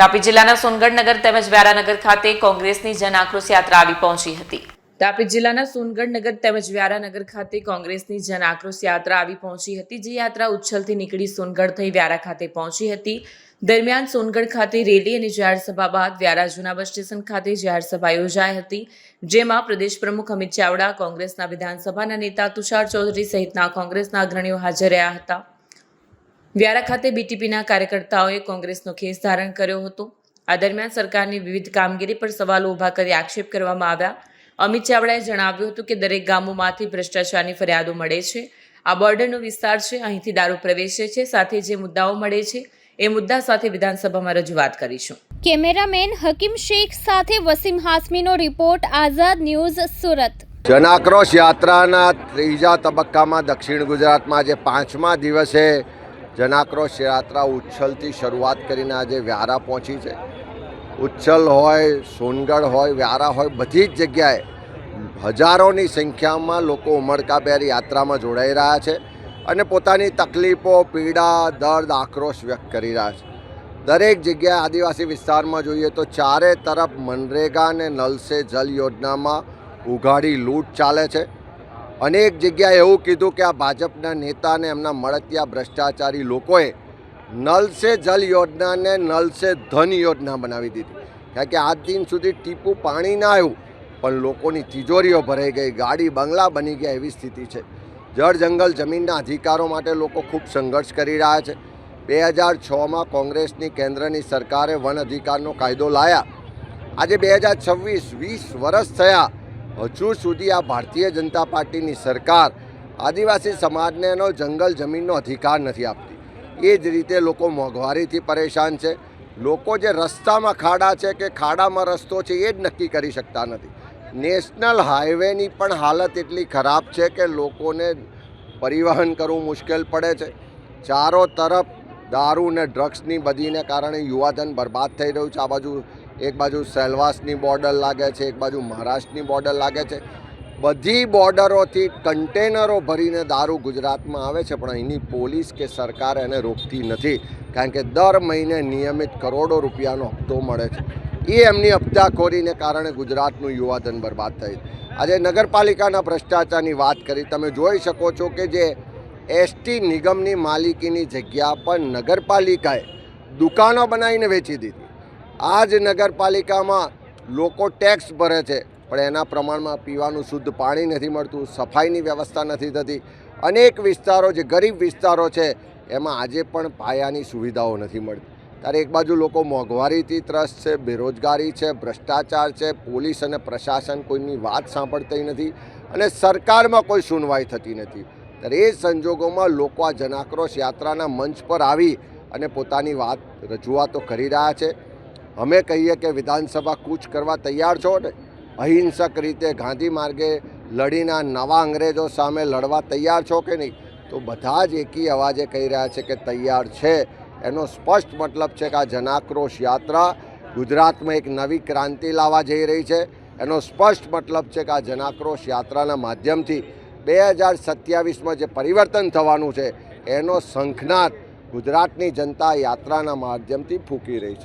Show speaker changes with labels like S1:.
S1: તાપી જિલ્લાના સોનગઢનગર તેમજ વ્યારાનગર ખાતે કોંગ્રેસની જન આક્રોશ યાત્રા આવી પહોંચી હતી. તાપી જિલ્લાના સોનગઢનગર તેમજ વ્યારાનગર ખાતે કોંગ્રેસની જન આક્રોશ યાત્રા આવી પહોંચી હતી, જે યાત્રા ઉચ્છલથી નીકળી સોનગઢ થઈ વ્યારા ખાતે પહોંચી હતી. દરમિયાન સોનગઢ ખાતે રેલી અને જાહેરસભા બાદ વ્યારા જૂના બસ સ્ટેશન ખાતે જાહેરસભા યોજાઈ હતી, જેમાં પ્રદેશ પ્રમુખ અમિત ચાવડા, કોંગ્રેસના વિધાનસભાના નેતા તુષાર ચૌધરી સહિતના કોંગ્રેસના અગ્રણીઓ હાજર રહ્યા હતા. વ્યારા ખાતે બીટીપીના કાર્યકર્તાઓએ કોંગ્રેસનો ખેસ ધારણ કર્યો હતો. આ દરમિયાન સરકારની વિવિધ કામગીરી પર સવાલો ઊભા કરી આક્ષેપ કરવામાં આવ્યા. અમિત ચાવડાએ જણાવ્યું હતું કે દરેક ગામોમાંથી ભ્રષ્ટાચારની ફરિયાદો મળે છે. આ બોર્ડરનો વિસ્તાર છે અહીંથી દારૂ પ્રવેશે છે સાથે જે મુદ્દાઓ મળે છે એ મુદ્દા સાથે વિધાનસભામાં રજૂઆત કરીશું.
S2: કેમેરામેન હકીમ શેખ સાથે વસીમ હાસમીનો રિપોર્ટ આઝાદ ન્યૂઝ સુરત.
S3: જનાક્રોશ યાત્રાના ત્રીજા તબક્કામાં દક્ષિણ ગુજરાતમાં આજે પાંચમા દિવસે જનાક્રોશ યાત્રા ઉચ્છલથી શરૂઆત કરીને આજે વ્યારા પહોંચી છે. ઉચ્છલ હોય, સોનગઢ હોય, વ્યારા હોય, બધી જ જગ્યાએ હજારોની સંખ્યામાં લોકો ઉમળકાભેર યાત્રામાં જોડાઈ રહ્યા છે અને પોતાની તકલીફો, પીડા, દર્દ, આક્રોશ વ્યક્ત કરી રહ્યા છે. દરેક જગ્યાએ આદિવાસી વિસ્તારમાં જોઈએ તો ચારે તરફ મનરેગા અને નલસે જલ યોજનામાં ઉઘાડી લૂંટ ચાલે છે. અનેક જગ્યાએ એવું કીધું કે આ ભાજપના નેતાને એમના મળતિયા ભ્રષ્ટાચારી લોકોએ નલ સે જલ યોજનાને નલ સે ધન યોજના બનાવી દીધી. કારણ કે આજ દિન સુધી ટીપું પાણી ના આવ્યું, પણ લોકોની તિજોરીઓ ભરાઈ ગઈ, ગાડી, બંગલા બની ગયા એવી સ્થિતિ છે. જળ જંગલ જમીનના અધિકારો માટે લોકો ખૂબ સંઘર્ષ કરી રહ્યા છે. બે હજાર છમાં કોંગ્રેસની કેન્દ્રની સરકારે વન અધિકારનો કાયદો લાયા. આજે બે હજાર છવ્વીસ, વીસ વર્ષ થયા. હજુ સુધી આ ભારતીય જનતા પાર્ટીની સરકાર આદિવાસી સમાજને એનો જંગલ જમીનનો અધિકાર નથી આપતી. એ જ રીતે લોકો મોંઘવારીથી પરેશાન છે. લોકો જે રસ્તામાં ખાડા છે કે ખાડામાં રસ્તો છે એ જ નક્કી કરી શકતા નથી. નેશનલ હાઈવેની પણ હાલત એટલી ખરાબ છે કે લોકોને પરિવહન કરવું મુશ્કેલ પડે છે. ચારો તરફ દારૂ ને ડ્રગ્સની બધીને કારણે યુવાધન બરબાદ થઈ રહ્યું છે. આ બાજુ એક બાજુ સેલવાસની બોર્ડર લાગે છે, એક બાજુ મહારાષ્ટ્રની બોર્ડર લાગે છે. બધી બોર્ડરોથી કન્ટેનરો ભરીને દારૂ ગુજરાતમાં આવે છે, પણ અહીંની પોલીસ કે સરકાર એને રોકતી નથી, કારણ કે દર મહિને નિયમિત કરોડો રૂપિયાનો હપ્તો મળે છે. એ એમની હપ્તાખોરીને કારણે ગુજરાતનું યુવાધન બરબાદ થયું. આજે નગરપાલિકાના ભ્રષ્ટાચારની વાત કરી. તમે જોઈ શકો છો કે જે એસટી નિગમની માલિકીની જગ્યા પર નગરપાલિકાએ દુકાનો બનાવીને વેચી દીધી. આ જ નગરપાલિકામાં લોકો ટેક્સ ભરે છે, પણ એના પ્રમાણમાં પીવાનું શુદ્ધ પાણી નથી મળતું, સફાઈની વ્યવસ્થા નથી થતી. અનેક વિસ્તારો જે ગરીબ વિસ્તારો છે, એમાં આજે પણ પાયાની સુવિધાઓ નથી મળતી. ત્યારે એક બાજુ લોકો મોંઘવારીથી ત્રસ્ત છે, બેરોજગારી છે, ભ્રષ્ટાચાર છે, પોલીસ અને પ્રશાસન કોઈની વાત સાંભળતી નથી અને સરકારમાં કોઈ સુનવાઈ થતી નથી. ત્યારે એ સંજોગોમાં લોકો આ જનાક્રોશ યાત્રાના મંચ પર આવી અને પોતાની વાત રજૂઆતો કરી રહ્યા છે. અમે કહીએ કે વિધાનસભા કૂચ કરવા તૈયાર છો ને? અહિંસક રીતે ગાંધી માર્ગે લડીના નવા અંગ્રેજો સામે લડવા તૈયાર છો કે નહીં? તો બધા જ એકી અવાજે કહી રહ્યા છે કે તૈયાર છે. એનો સ્પષ્ટ મતલબ છે કે આ જનાક્રોશ યાત્રા ગુજરાતમાં એક નવી ક્રાંતિ લાવવા જઈ રહી છે. એનો સ્પષ્ટ મતલબ છે કે આ જનાક્રોશ યાત્રાના માધ્યમથી બે હજાર સત્યાવીસમાં જે પરિવર્તન થવાનું છે, એનો શંખનાદ ગુજરાતની જનતા યાત્રાના માધ્યમથી ફૂંકી રહી છે.